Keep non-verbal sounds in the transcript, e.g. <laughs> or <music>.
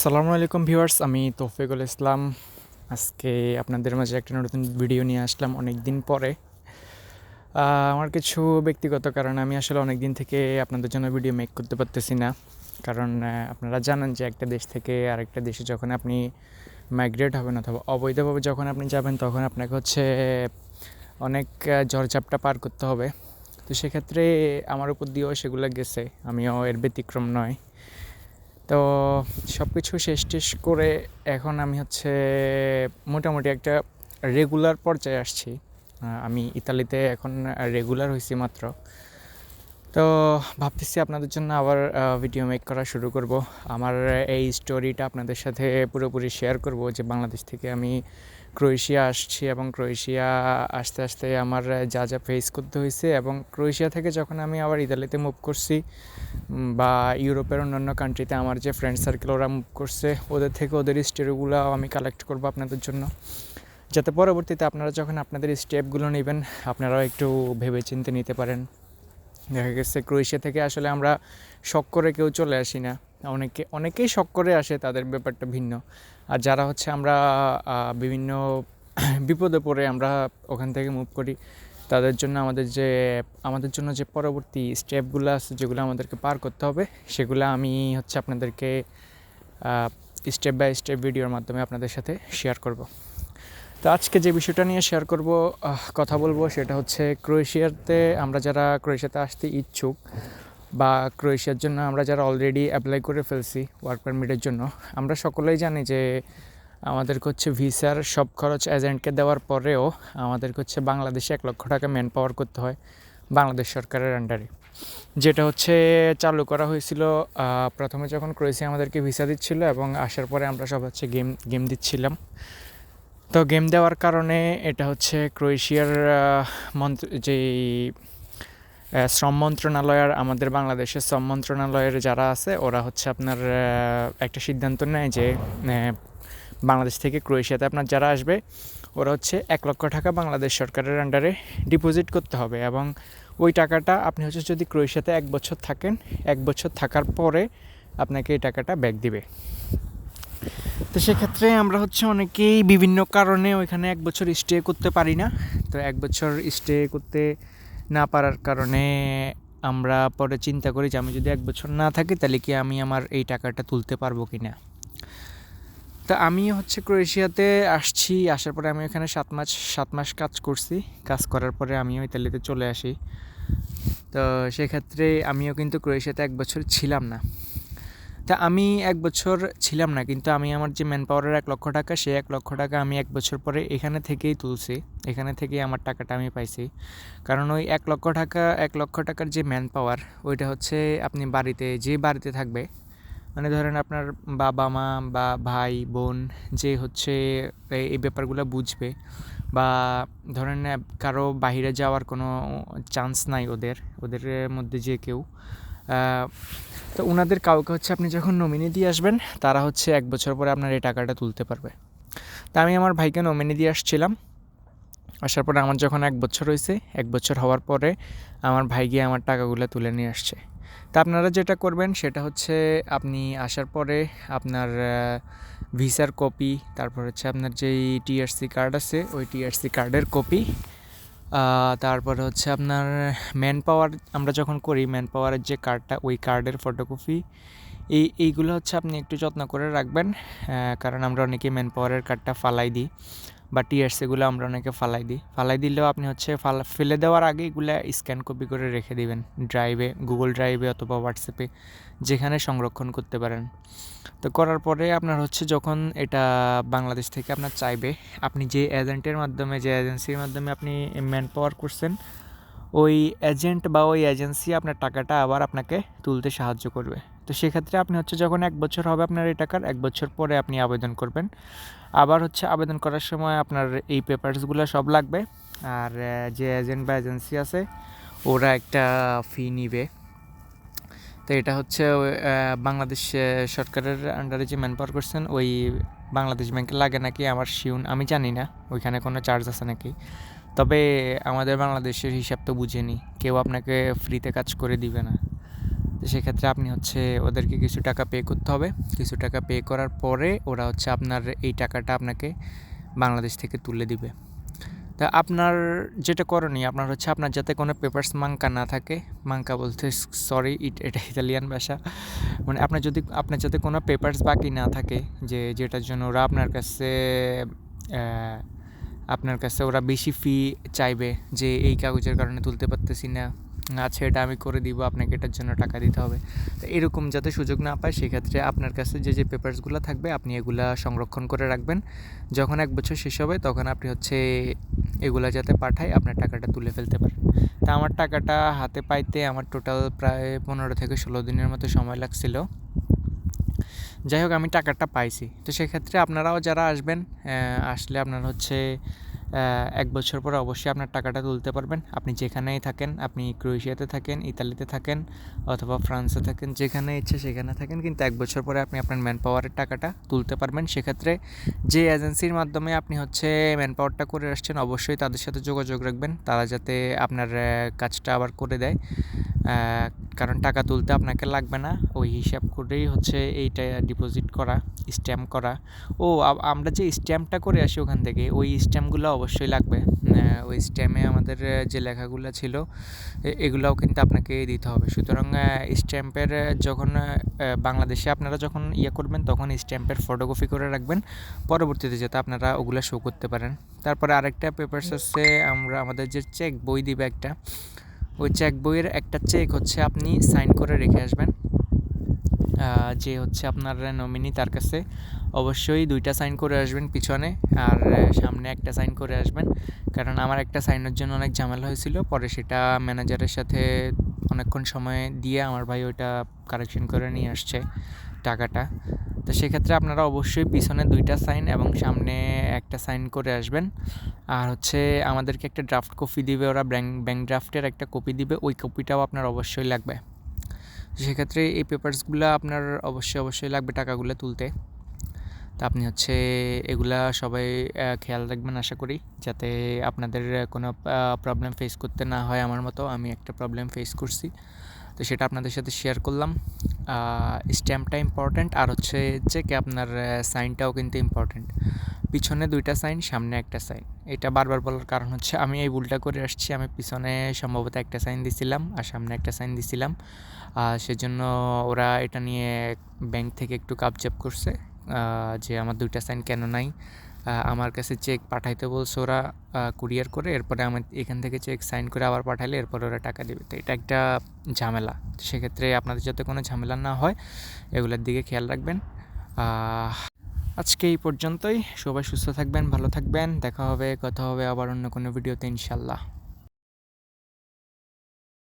সালামু আলাইকুম ভিউয়ার্স, আমি তৌফিকুল ইসলাম। আজকে আপনাদের মাঝে একটা নতুন ভিডিও নিয়ে আসলাম অনেক দিন পরে আমার কিছু ব্যক্তিগত কারণে আমি আসলে অনেক দিন থেকে আপনাদের জন্য ভিডিও মেক করতে পারতেছি না। কারণ আপনারা জানেন যে একটা দেশ থেকে আরেকটা দেশে যখন আপনি মাইগ্রেট হবেন অথবা অবৈধভাবে যখন আপনি যাবেন, তখন আপনাকে হচ্ছে অনেক ঝড়ঝাপটা পার করতে হবে। তো সেক্ষেত্রে আমার উপর দিয়েও সেগুলো গেছে। আমিও এর ব্যতিক্রম নয়। তো সব কিছু শেষ টেস করে এখন আমি হচ্ছে মোটামুটি একটা রেগুলার পর্যায়ে আসছি। আমি ইতালিতে এখন রেগুলার হয়েছি মাত্র। তো ভাবতেছি আপনাদের জন্য আবার ভিডিও মেক করা শুরু করব। আমার এই স্টোরিটা আপনাদের সাথে পুরোপুরি শেয়ার করব যে বাংলাদেশ থেকে আমি ক্রোয়েশিয়া আসছি এবং ক্রোয়েশিয়া আসতে আসতে আমার যা যা ফেস করতে হয়েছে এবং ক্রোয়েশিয়া থেকে যখন আমি আবার ইতালিতে মুভ করছি বা ইউরোপের অন্যান্য কান্ট্রিতে আমার যে ফ্রেন্ড সার্কেল ওরা মুভ করছে, ওদের থেকে ওদের স্টোরিগুলো আমি কালেক্ট করব আপনাদের জন্য। যাতে পরবর্তীতে আপনারা যখন আপনাদের স্টেপগুলো নেবেন, আপনারাও একটু ভেবে চিন্তে নিতে পারেন। দেখা গেছে ক্রোয়েশিয়া থেকে আসলে আমরা শখ করে কেউ চলে আসি না। অনেকে, অনেকেই শখ করে আসে তাদের ব্যাপারটা ভিন্ন। আর যারা হচ্ছে আমরা বিভিন্ন <clears throat> বিপদে পড়ে আমরা ওখান থেকে মুভ করি, তাদের জন্য আমাদের যে, আমাদের জন্য যে পরবর্তী স্টেপগুলো আছে যেগুলো আমাদেরকে পার করতে হবে, সেগুলো আমি হচ্ছে আপনাদেরকে স্টেপ বাই স্টেপ ভিডিওর মাধ্যমে আপনাদের সাথে শেয়ার করব। তো আজকে যে বিষয়টা নিয়ে শেয়ার করব কথা বলব সেটা হচ্ছে ক্রোয়েশিয়াতে আমরা যারা ক্রোয়েশিয়াতে আসতে ইচ্ছুক বা ক্রোয়েশিয়ার জন্য আমরা যারা অলরেডি অ্যাপ্লাই করে ফেলছি ওয়ার্ক পারমিটের জন্য, আমরা সকলেই জানি যে আমাদেরকে হচ্ছে ভিসার সব খরচ এজেন্টকে দেওয়ার পরেও আমাদেরকে হচ্ছে বাংলাদেশে এক লক্ষ টাকা ম্যান পাওয়ার করতে হয় বাংলাদেশ সরকারের আন্ডারে যেটা হচ্ছে চালু করা হয়েছিল প্রথমে যখন ক্রোয়েশিয়া আমাদেরকে ভিসা দিচ্ছিল এবং আসার পরে আমরা সব হচ্ছে গেম গেম দিচ্ছিলাম। তো গেম দেওয়ার কারণে এটা হচ্ছে ক্রোয়েশিয়ার মন্ত্র যেই শ্রম মন্ত্রণালয় আর আমাদের বাংলাদেশের শ্রম মন্ত্রণালয়ের যারা আছে, ওরা হচ্ছে আপনার একটা সিদ্ধান্ত নেয় যে বাংলাদেশ থেকে ক্রোয়েশিয়াতে আপনার যারা আসবে, ওরা হচ্ছে এক লক্ষ টাকা বাংলাদেশ সরকারের আন্ডারে ডিপোজিট করতে হবে এবং ওই টাকাটা আপনি হচ্ছে যদি ক্রোয়েশিয়াতে এক বছর থাকেন, এক বছর থাকার পরে আপনাকে এই টাকাটা ব্যাক দিবে। তো সেক্ষেত্রে আমরা হচ্ছে অনেকেই বিভিন্ন কারণে ওইখানে এক বছর স্টে করতে পারি না। তো এক বছর স্টে করতে না পারার কারণে আমরা পরে চিন্তা করি যে আমি যদি এক বছর না থাকি, তাহলে কি আমি আমার এই টাকাটা তুলতে পারব কি না তা আমি হচ্ছে ক্রোয়েশিয়াতে আসছি, আসার পরে আমি এখানে সাত মাস সাত মাস কাজ করছি। কাজ করার পরে আমিও ইতালিতে চলে আসি। তো সেক্ষেত্রে আমিও কিন্তু ক্রোয়েশিয়াতে এক বছর ছিলাম না। তা আমি এক বছর ছিলাম না, কিন্তু আমি আমার যে ম্যান পাওয়ারের এক লক্ষ টাকা সেই এক লক্ষ টাকা আমি এক বছর পরে এখানে থেকেই তুলছি। এখানে থেকেই আমার টাকাটা আমি পাইছি। কারণ ওই এক লক্ষ টাকা, এক লক্ষ টাকার যে ম্যান পাওয়ার ওইটা হচ্ছে আপনি বাড়িতে, যে বাড়িতে থাকবে মানে ধরেন আপনার বাবা মা বা ভাই, বোন, যে হচ্ছে এই- ব্যাপারগুলো বুঝবে বা ধরেন কারও বাইরে যাওয়ার কোনো চান্স নাই ওদের ওদের মধ্যে যে কেউ তো ওনাদের কাউকে হচ্ছে আপনি যখন নমিনি দিয়ে আসবেন, তারা হচ্ছে এক বছর পরে আপনার এই টাকাটা তুলতে পারবে। তা আমি আমার ভাইকে নমিনি দিয়ে আসছিলাম। আসার পরে আমার যখন এক বছর হয়েছে এক বছর হওয়ার পরে আমার ভাই গিয়ে আমার টাকাগুলো তুলে নিয়ে আসছে। তা আপনারা যেটা করবেন, সেটা হচ্ছে আপনি আসার পরে আপনার ভিসার কপি তারপর হচ্ছে আপনার যেই টিআরসি কার্ড আছে, ওই টিআরসি কার্ডের কপি তারপর হচ্ছে আপনার ম্যান পাওয়ার আমরা যখন করি ম্যান পাওয়ারের যে কার্ডটা ওই কার্ডের ফটোকপি এই, এইগুলো হচ্ছে আপনি একটু যত্ন করে রাখবেন কারণ আমরা অনেকেই ম্যান পাওয়ারের কার্ডটা ফালাই দিই। বা টিআরসিগুলো আমরা অনেকে ফালাই দিই। ফালাই দিলেও আপনি হচ্ছে ফালা, ফেলে দেওয়ার আগে এগুলো স্ক্যান কপি করে রেখে দিবেন। ড্রাইভে গুগল ড্রাইভে অথবা হোয়াটসঅ্যাপে যেখানে সংরক্ষণ করতে পারেন। তো করার পরে আপনার হচ্ছে যখন এটা বাংলাদেশ থেকে আপনার চাইবে, আপনি যে এজেন্টের মাধ্যমে, যে এজেন্সির মাধ্যমে আপনি ম্যান পাওয়ার করছেন, ওই এজেন্ট বা ওই এজেন্সি আপনার টাকাটা আবার আপনাকে তুলতে সাহায্য করবে। তো সেক্ষেত্রে আপনি হচ্ছে যখন এক বছর হবে আপনার এই টাকার, এক বছর পরে আপনি আবেদন করবেন। আবার হচ্ছে আবেদন করার সময় আপনার এই পেপারসগুলো সব লাগবে। আর যে এজেন্ট বা এজেন্সি আছে, ওরা একটা ফি নিবে। তো এটা হচ্ছে বাংলাদেশ সরকারের আন্ডারে যে ম্যান পাওয়ার করছেন, ওই বাংলাদেশ ব্যাংকে লাগে নাকি? আমার শিউন আমি জানি না। ওইখানে কোনো চার্জ আছে নাকি? তবে আমাদের বাংলাদেশের হিসাব তো বুঝেনি। কেউ আপনাকে ফ্রিতে কাজ করে দিবে না। তো সেক্ষেত্রে আপনি হচ্ছে ওদেরকে কিছু টাকা পে করতে হবে। কিছু টাকা পে করার পরে ওরা হচ্ছে আপনার এই টাকাটা আপনাকে বাংলাদেশ থেকে তুলে দিবে। তা আপনার যেটা করণীয়, আপনার হচ্ছে আপনার যাতে কোনো পেপার্স মাঙ্কা না থাকে, মাঙ্কা বলতে <laughs> সরি ইট এটা ইতালিয়ান ভাষা। মানে আপনার যদি, আপনার যাতে কোনো পেপার্স বাকি না থাকে, যে, যেটার জন্য ওরা আপনার কাছে আপনার কাছে ওরা বেশি ফি চাইবে, যে, এই কাগজের কারণে তুলতে পারতেছি না আচ্ছা এটা আমি করে দিব, আপনাকে এটার জন্য টাকা দিতে হবে। তো এরকম যাতে সুযোগ না পায়, সেক্ষেত্রে আপনার কাছে যে যে পেপারসগুলো থাকবে, আপনি এগুলা সংরক্ষণ করে রাখবেন। যখন এক বছর শেষ হবে, তখন আপনি হচ্ছে এগুলা যাতে পাঠায়, আপনার টাকাটা তুলে ফেলতে পারেন। তা আমার টাকাটা হাতে পাইতে আমার টোটাল প্রায় পনেরো থেকে ষোলো দিনের মতো সময় লাগছিল। যাই হোক, আমি টাকাটা পাইছি। তো সেক্ষেত্রে আপনারাও যারা আসবেন আসলে আপনার হচ্ছে এক বছর পরে অবশ্যই আপনার টাকাটা তুলতে পারবেন। আপনি যেখানেই থাকেন, আপনি ক্রোয়েশিয়াতে থাকেন, ইতালিতে থাকেন অথবা ফ্রান্সে থাকেন, যেখানে ইচ্ছে সেখানে থাকেন, কিন্তু এক বছর পরে আপনি আপনার ম্যান পাওয়ারের টাকাটা তুলতে পারবেন। সেক্ষেত্রে যে এজেন্সির মাধ্যমে আপনি হচ্ছে ম্যান পাওয়ারটা করে আসছেন, অবশ্যই তাদের সাথে যোগাযোগ রাখবেন। তারা যাতে আপনার কাজটা আবার করে দেয়। কারণ টাকা তুলতে আপনাকে লাগবে না। ওই হিসাব করেই হচ্ছে এইটা ডিপোজিট করা স্ট্যাম্প করা। ও আমরা যে স্ট্যাম্পটা করে আসি ওখান থেকে, ওই স্ট্যাম্পগুলো অবশ্যই লাগবে। ওই স্ট্যাম্পে আমাদের যে লেখাগুলো ছিল এগুলাও কিন্তু আপনাকে দিতে হবে। সুতরাং স্ট্যাম্পের যখন বাংলাদেশে আপনারা যখন ইয়ে করবেন, তখন স্ট্যাম্পের ফটোকপি করে রাখবেন। পরবর্তীতে যাতে আপনারা ওগুলো শো করতে পারেন। তারপরে আরেকটা পেপারস হচ্ছে, আমরা, আমাদের যে চেক বই দিবে একটা। ওই চেক বইয়ের একটা চেক হচ্ছে আপনি সাইন করে রেখে আসবেন। যে হচ্ছে আপনার নমিনি তার কাছে অবশ্যই দুইটা সাইন করে আসবেন পিছনে আর সামনে একটা সাইন করে আসবেন। কারণ আমার একটা সাইনের জন্য অনেক ঝামেলা হয়েছিল, পরে সেটা ম্যানেজারের সাথে অনেকক্ষণ সময় দিয়ে আমার ভাই ওইটা কারেকশন করে নিয়ে আসছে টাকাটা। তো সেক্ষেত্রে আপনারা অবশ্যই পিছনে দুইটা সাইন এবং সামনে একটা সাইন করে আসবেন। আর হচ্ছে আমাদেরকে একটা ড্রাফট কপি দিবে, ওরা ব্যাংক ব্যাঙ্ক ড্রাফটের একটা কপি দিবে, ওই কপিটাও আপনার অবশ্যই লাগবে। সেক্ষেত্রে এই পেপারসগুলো আপনার অবশ্যই অবশ্যই লাগবে টাকাগুলো তুলতে। তা আপনি হচ্ছে এগুলা সবাই খেয়াল রাখবেন আশা করি, যাতে আপনাদের কোনো প্রবলেম ফেস করতে না হয় আমার মতো। আমি একটা প্রবলেম ফেস করছি। তো সেটা আপনাদের সাথে শেয়ার করলাম। স্ট্যাম্পটা ইম্পর্ট্যান্ট আর হচ্ছে যে কি আপনার সাইনটাও কিন্তু ইম্পর্ট্যান্ট পিছনে দুইটা সাইন সামনে একটা সাইন এটা বারবার বলার কারণ হচ্ছে আমি এই ভুলটা করে আসছি। আমি পিছনে সম্ভবত একটা সাইন দিছিলাম আর সামনে একটা সাইন দিছিলাম। আর সেজন্য ওরা এটা নিয়ে ব্যাংক থেকে একটু কাপচাপ করছে যে আমার দুইটা সাইন কেন নাই। আমার কাছে চেক পাঠাইতে বলছে ওরা কুরিয়ার করে, এরপরে আমার এখান থেকে চেক সাইন করে আবার পাঠাইলে এরপরে ওরা টাকা দেবে। তো এটা একটা ঝামেলা। সেক্ষেত্রে আপনাদের যাতে কোনো ঝামেলা না হয়, এগুলোর দিকে খেয়াল রাখবেন। আজকে এই পর্যন্তই। সবাই সুস্থ থাকবেন, ভালো থাকবেন। দেখা হবে, কথা হবে আবার অন্য কোনো ভিডিওতে ইনশাল্লাহ